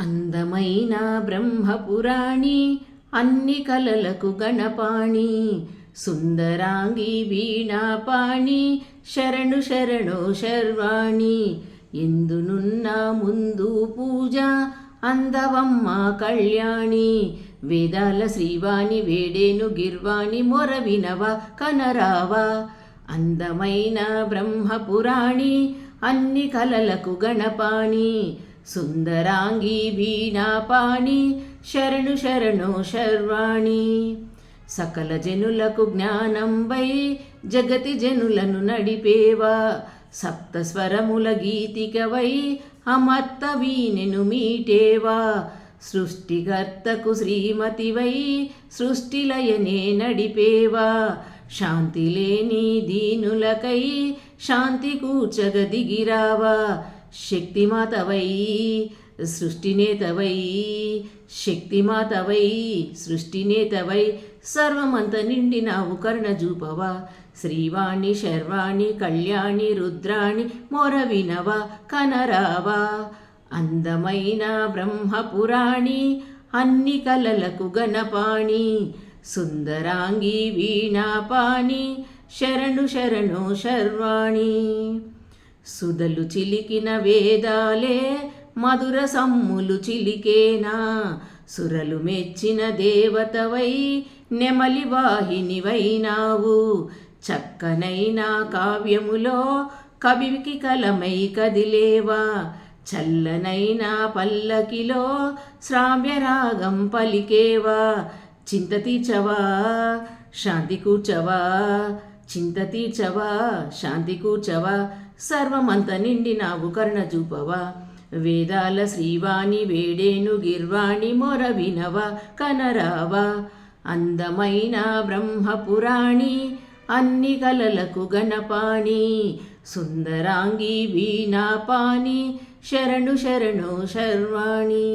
అందమైన బ్రహ్మపురాణి అన్ని కలలకు గణపాణి సుందరాంగి వీణాపాణి శరణు శరణో శర్వాణి. ఎందునున్న ముందు పూజ అందవమ్మ కళ్యాణి. వేదాల శ్రీవాణి వేడేను గిర్వాణి మొర వినవ కనరావా. అందమైన బ్రహ్మపురాణి అన్ని కలలకు గణపాణి. సుందరాంగి వీణాపాణి శరణు శరణు శర్వాణి. సకల జనులకు జ్ఞానంబై జగతి జనులను నడిపేవా. సప్త స్వరముల గీతికవై అమర్త వీణెను మీటేవా. సృష్టికర్తకు శ్రీమతివై సృష్టిలయనే నడిపేవా. శాంతి లేని దీనులకై శాంతి కూర్చగ దిగిరావా శక్తిమాతవై సృష్టినేతవై శక్తిమాతవై సృష్టినేతవై సర్వమంత నిండి నిండినావు కర్ణ జూపవా శ్రీవాణి శర్వాణి కళ్యాణి రుద్రాణి మొరవినవ కనరావా. అందమైన బ్రహ్మపురాణి అన్ని కలలకు గణపాణి సుందరాంగి వీణాపాణి శరణు శరణు శర్వాణి. సుధలు చిలికిన వేదాలే మధుర సమ్ములు చిలికేనా? సురలు మెచ్చిన దేవతవై నెమలి వాహినివైనావు. చక్కనైన కావ్యములో కవికి కలమై కదిలేవా? చల్లనైన పల్లకిలో శ్రావ్యరాగం పలికేవా? చింత తీచవా శాంతి కూర్చవా? చింత తీర్చవా శాంతి కూర్చవా సర్వమంత నిండి నావు కర్ణ చూపవా వేదాల శ్రీవాణి వేడేను గిర్వాణి మొర వినవ కనరావా. అందమైన బ్రహ్మపురాణి అన్ని కలలకు గణపాణి సుందరాంగి వీణాపాణి శరణు శరణు శర్వాణి.